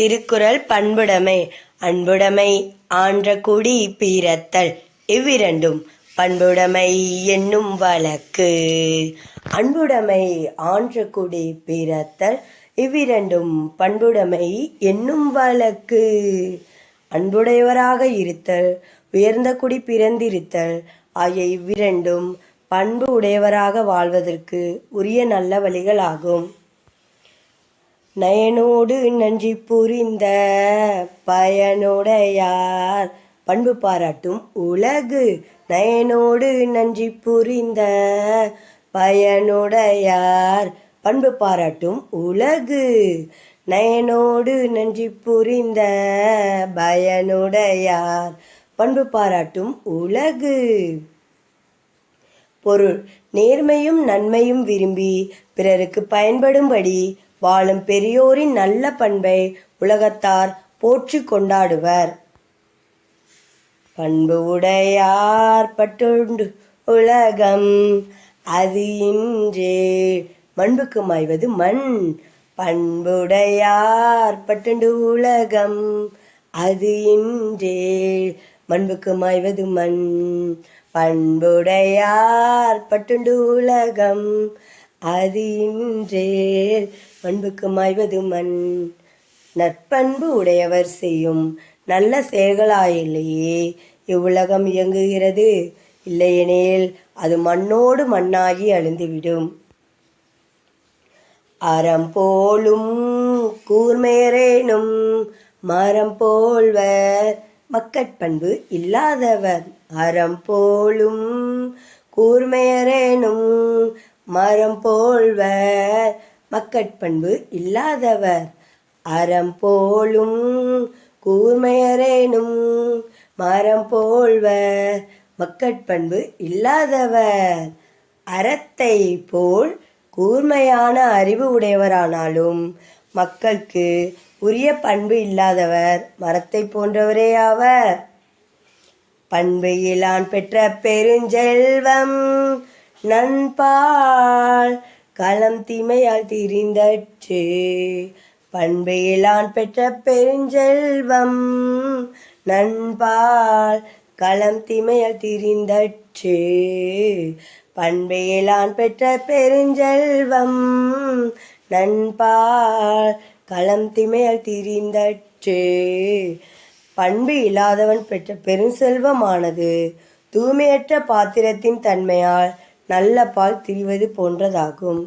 திருக்குறள் பண்புடைமை. அன்புடைமை ஆன்ற குடி பீரத்தல் இவ்விரண்டும் பண்புடைமை என்னும் வழக்கு. அன்புடைமை ஆன்ற குடி பீரத்தல் இவ்விரண்டும் பண்புடைமை என்னும் வழக்கு. அன்புடையவராக இருத்தல். உயர்ந்த குடி பிறந்திருத்தல். ஆகிய இவ்விரண்டும் பண்பு உடையவராக வாழ்வதற்கு உரிய நல்ல வழிகளாகும். நயனோடு நன்றி புரிந்த பயனுடையார். பண்பு பாராட்டும் உலகு. நயனோடு நன்றி புரிந்த பயனுடையார். பண்பு பாராட்டும் உலகு. நயனோடு நன்றி புரிந்த பயனுடையார். பண்பு பாராட்டும் உலகு. பொருள் நேர்மையும் நன்மையும் விரும்பி பிறருக்கு பயன்படும்படி வாழும் பெரியோரின் நல்ல பண்பை உலகத்தார் போற்றி கொண்டாடுவர். பண்பு உடையார் பட்டுண்டு உலகம் அது இன்றே. மண்புக்கு மாய்வது மண் பண்புடையார் பட்டுண்டு உலகம் அது இன்றே. மண்புக்கு மாய்வது மண் பண்புடையார் பட்டுண்டு உலகம் அது இன்றே. மண்புக்கு மாய்வது மண் நற்பண்பு உடையவர் செய்யும் நல்ல செயல்களாயில்லையே. இவ்வுலகம் இயங்குகிறது. இல்லையெனில் அது மண்ணோடு மண்ணாகி அழிந்துவிடும். அறம் போலும் கூர்மையரேனும் மரம் போல்வர் மக்கட்பண்பு இல்லாதவர். அறம் போலும் கூர்மையரேனும் மரம் போல்வர் மக்கட்பண்பு இல்லாதவர். அறம் போலும் கூர்மையரேனும் மரம் போல்வர். மக்கட்பண்பு இல்லாதவர். அறத்தை போல் கூர்மையான அறிவு உடையவரானாலும் மக்களுக்கு உரிய பண்பு இல்லாதவர் மரத்தை போன்றவரே ஆவர் பண்பு இலான் பெற்ற பெருஞ்செல்வம் நண்பால் களம் தீமையால் திரிந்தற்று. பண்பையிலான் பெற்ற பெருஞ்செல்வம் நண்பால் களம் தீமையால் திரிந்தற்று. பண்பையிலான் பெற்ற பெருஞ்செல்வம் நண்பால் களம் திமையால் திரிந்தற்று. பண்பு இல்லாதவன் பெற்ற பெருஞ்செல்வமானது தூய்மையற்ற பாத்திரத்தின் தன்மையால் நல்ல பால் திரிவது போன்றதாகும்.